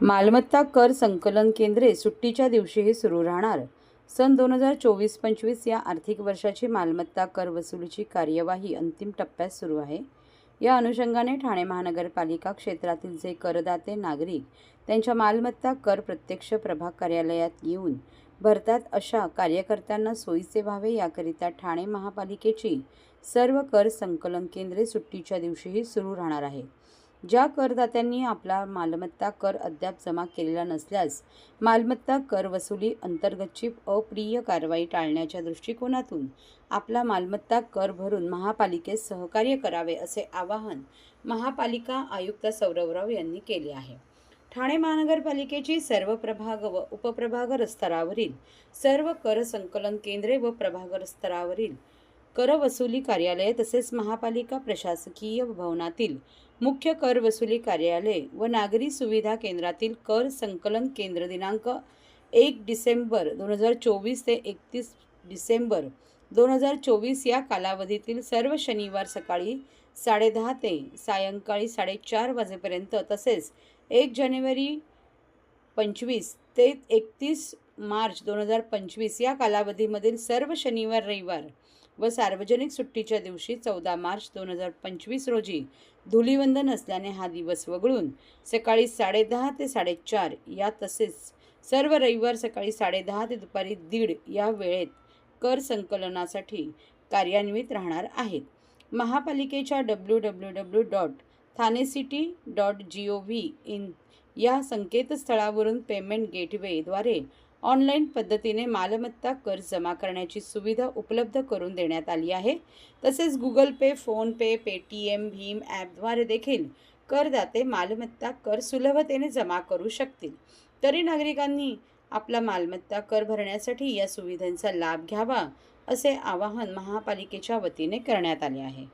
मालमत्ता कर संकलन केंद्रे सुट्टीच्या दिवशीही सुरू राहणार. सन दोन हजार चोवीस पंचवीस या आर्थिक वर्षाची मालमत्ता कर वसुलीची कार्यवाही अंतिम टप्प्यात सुरू आहे. या अनुषंगाने ठाणे महानगरपालिका क्षेत्रातील जे करदाते नागरिक त्यांच्या मालमत्ता कर प्रत्यक्ष प्रभाग कार्यालयात येऊन भरतात अशा कार्यकर्त्यांना सोयीचे व्हावे याकरिता ठाणे महापालिकेची सर्व कर संकलन केंद्रे सुट्टीच्या दिवशीही सुरू राहणार आहे ज्या करदात्यांनी आपला मालमत्ता कर अद्याप जमा केलेला नसल्यास मालमत्ता कर वसुली अंतर्गतची अप्रिय कारवाई टाळण्याच्या दृष्टिकोनातून आपला मालमत्ता कर भरून महापालिकेस सहकार्य करावे असे आवाहन महापालिका आयुक्त सौरवराव यांनी केले आहे. ठाणे महानगरपालिकेची सर्व प्रभाग व उपप्रभाग स्तरावरील सर्व कर संकलन केंद्रे व प्रभाग स्तरावरील कर वसुली तसेच महापालिका प्रशासकीय भवनातील मुख्य कर वसुली कार्यालय व नागरी सुविधा केंद्रातील कर संकलन केंद्र दिनांक एक डिसेंबर दोन हजार चोवीस ते एकतीस डिसेंबर दोन हजार चोवीस या कालावधीतील सर्व शनिवार सकाळी साडेदहा ते सायंकाळी साडेचार वाजेपर्यंत तसेच एक जानेवारी पंचवीस ते एकतीस मार्च दोन हजार पंचवीस या कालावधीमधील सर्व शनिवार रविवार व सार्वजनिक सुट्टीच्या दिवशी चौदा मार्च दोन हजार पंचवीस रोजी धुलीवंदन असल्याने हा दिवस वगळून सकाळी साडेदहा ते साडेचार या तसेच सर्व रविवार सकाळी साडेदहा ते दुपारी दीड या वेळेत कर संकलनासाठी कार्यान्वित राहणार आहेत. महापालिकेच्या W W W dot Thane city dot G O V in या संकेतस्थळावरून पेमेंट गेटवेद्वारे ऑनलाईन पद्धतीने मालमत्ता कर जमा करण्याची सुविधा उपलब्ध करून देण्यात आली आहे. तसेच गुगल पे फोनपे पेटीएम भीम ॲपद्वारे देखील करदाते मालमत्ता कर सुलभतेने जमा करू शकतील. तरी नागरिकांनी आपला मालमत्ता कर भरण्यासाठी या सुविधांचा लाभ घ्यावा असे आवाहन महापालिकेच्या वतीने करण्यात आले आहे.